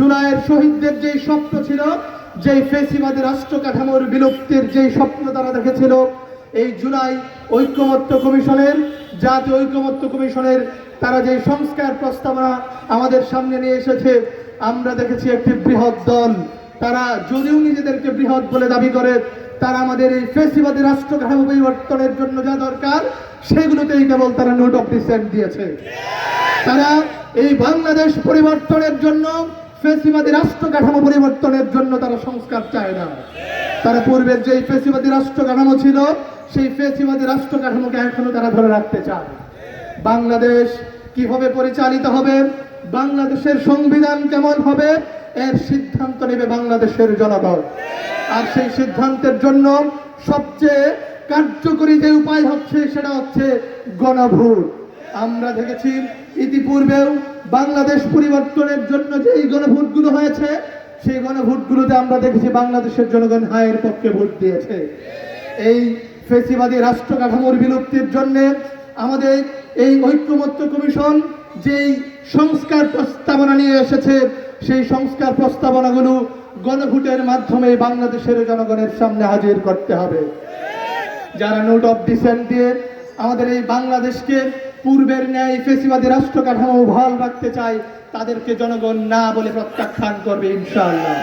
জুলাইয়ের শহীদদের যেই স্বপ্ন ছিল, যেই ফেসিবাদী রাষ্ট্র কাঠামোর বিলুপ্তির যেই স্বপ্ন তারা দেখেছিল, এই জুলাই ঐক্যমত্য কমিশনের, জাতীয় ঐক্যমত্য কমিশনের তারা যে সংস্কার প্রস্তাবনা আমাদের সামনে নিয়ে এসেছে, আমরা দেখেছি একটি বৃহৎ দল। তারা যদিও নিজেদেরকে বৃহৎ বলে দাবি করে, তারা আমাদের এই ফেসিবাদী রাষ্ট্র কাঠামো পরিবর্তনের জন্য যা দরকার, সেগুলোতেই কেবল তারা নোট অফ দিয়েছে। তারা এই বাংলাদেশ পরিবর্তনের জন্য ফেসিবাদী রাষ্ট্র কাঠামো পরিবর্তনের জন্য তারা সংস্কার চায় না। তারা পূর্বের যে ফেসিবাদী রাষ্ট্র কাঠামো ছিল, সেই ফেসিবাদী রাষ্ট্র কাঠামোকে এখনও তারা ধরে রাখতে চায়। বাংলাদেশ কীভাবে পরিচালিত হবে, বাংলাদেশের সংবিধান কেমন হবে, এর সিদ্ধান্ত নেবে বাংলাদেশের জনগণ। আর সেই সিদ্ধান্তের জন্য সবচেয়ে কার্যকরী যে উপায় হচ্ছে, সেটা হচ্ছে গণভোট। আমরা দেখেছি ইতিপূর্বেও বাংলাদেশ পরিবর্তনের জন্য যে এই গণভোটগুলো হয়েছে, সেই গণভোটগুলোতে আমরা দেখেছি বাংলাদেশের জনগণ হায়ের পক্ষে ভোট দিয়েছে। এই ফেসিবাদী রাষ্ট্র কাঠামোর বিলুপ্তির জন্য আমাদের এই ঐক্যমত্য কমিশন যেই সংস্কার প্রস্তাবনা নিয়ে এসেছে, সেই সংস্কার প্রস্তাবনাগুলো গণভোটের মাধ্যমে বাংলাদেশের জনগণের সামনে হাজির করতে হবে। যারা নোট অফ ডিসেন্ট দিয়ে আমাদের এই বাংলাদেশকে পূর্বের ন্যায় ফেসিবাদী রাষ্ট্র কাঠামো বহাল রাখতে চায়, তাদেরকে জনগণ না বলে প্রত্যাখ্যান করবে ইনশাআল্লাহ।